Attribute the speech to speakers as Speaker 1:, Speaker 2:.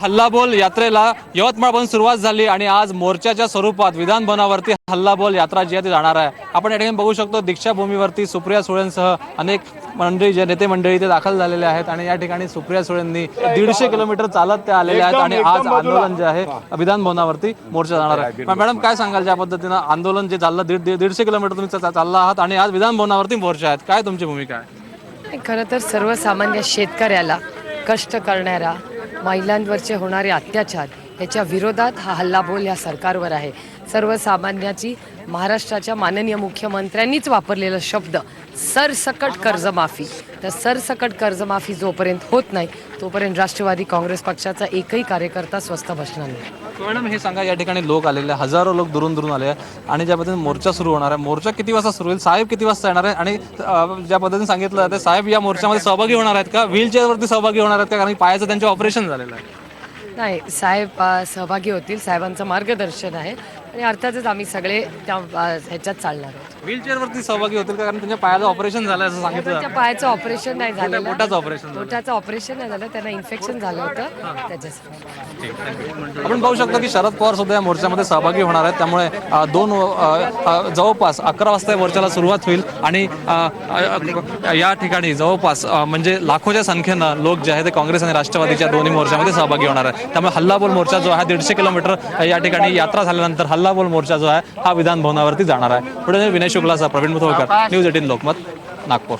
Speaker 1: हल्लाबोल यात्रेला यवतमाळपासून सुरुवात झाली आणि आज मोर्चाच्या स्वरूपात विधान भवनावरती हल्लाबोल यात्रा जी आहे ती जाणार आहे. आपण या ठिकाणी बघू शकतो दीक्षाभूमीवरती सुप्रिया सुळेंसह अनेक मंडळी जे नेते मंडळी ते दाखल झालेले आहेत आणि या ठिकाणी सुप्रिया सुळेंनी दीडशे किलोमीटर चालत ते आलेले आहेत आणि आज आंदोलन जे आहे विधान भवनावरती मोर्चा जाणार आहे. मॅडम काय सांगाल ज्या पद्धतीनं आंदोलन जे चाललं दीड दीड- दीडशे किलोमीटर तुम्ही चालला आहात आणि आज विधान भवनावरती मोर्चा आहेत. काय तुमची भूमिका आहे?
Speaker 2: खरं तर सर्वसामान्य शेतकऱ्याला कष्ट करणाऱ्या महिलांवरचे होणारे अत्याचार याच्या विरोधात हा हल्लाबोल ह्या सरकारवर आहे. सर्वसामान्याची महाराष्ट्राच्या माननीय मुख्यमंत्र्यांनीच वापरलेला शब्द सरसकट कर्जमाफी. तर सरसकट कर्जमाफी जोपर्यंत होत नाही तोपर्यंत राष्ट्रवादी काँग्रेस पक्षाचा एकही कार्यकर्ता स्वस्त बसणार नाही.
Speaker 1: मॅडम हे सांगा या ठिकाणी लोक आलेले हजारो लोक दुरून दुरून आले आणि ज्या पद्धतीने मोर्चा सुरू होणार आहे मोर्चा किती वाजता सुरू होईल साहेब किती वाजता येणार आहे? आणि ज्या पद्धतीने सांगितलं जाते साहेब या मोर्चामध्ये सहभागी होणार आहेत का? व्हीलचेअरवरती सहभागी होणार आहेत का? कारण की पायाचं त्यांचे ऑपरेशन झालेलं आहे.
Speaker 2: नाही साहेब सहभागी होतील. साहेबांचं मार्गदर्शन आहे. आणि अर्थातच आम्ही सगळे त्या ह्याच्यात चालणार आहोत.
Speaker 1: व्हीलचेअरवरती सहभागी होतील का? कारण त्यांच्या पायाचं ऑपरेशन झालं असं सांगितलं.
Speaker 2: त्यांच्या पायाचं ऑपरेशन नाही झालेलं.
Speaker 1: पोटाचं ऑपरेशन झालं.
Speaker 2: पोटाचं ऑपरेशन नाही झालं. त्यांना इन्फेक्शन झालं होतं. त्याच्यासाठी.
Speaker 1: आपण पाहू शकतो की शरद पवार सुद्धा या मोर्चामध्ये सहभागी होणार आहेत. त्यामुळे अ, दोन अ, अ, जवळपास अकरा वाजता या मोर्चाला सुरुवात होईल. आणि अ, अ, या ठिकाणी जवळपास अ, म्हणजे लाखोच्या संख्येनं लोक जे आहे ते काँग्रेस आणि राष्ट्रवादीच्या दोन्ही मोर्चामध्ये सहभागी होणार आहे त्यामुळे हल्लाबोल मोर्चा जो आहे दीडशे किलोमीटर या ठिकाणी यात्रा झाल्यानंतर हल्लाबोल मोर्चा जो आहे हा विधान भवनावरती जाणार आहे. पुढे विनय शुक्लाचा प्रवीण मुथोळकर न्यूज एटीन लोकमत नागपूर.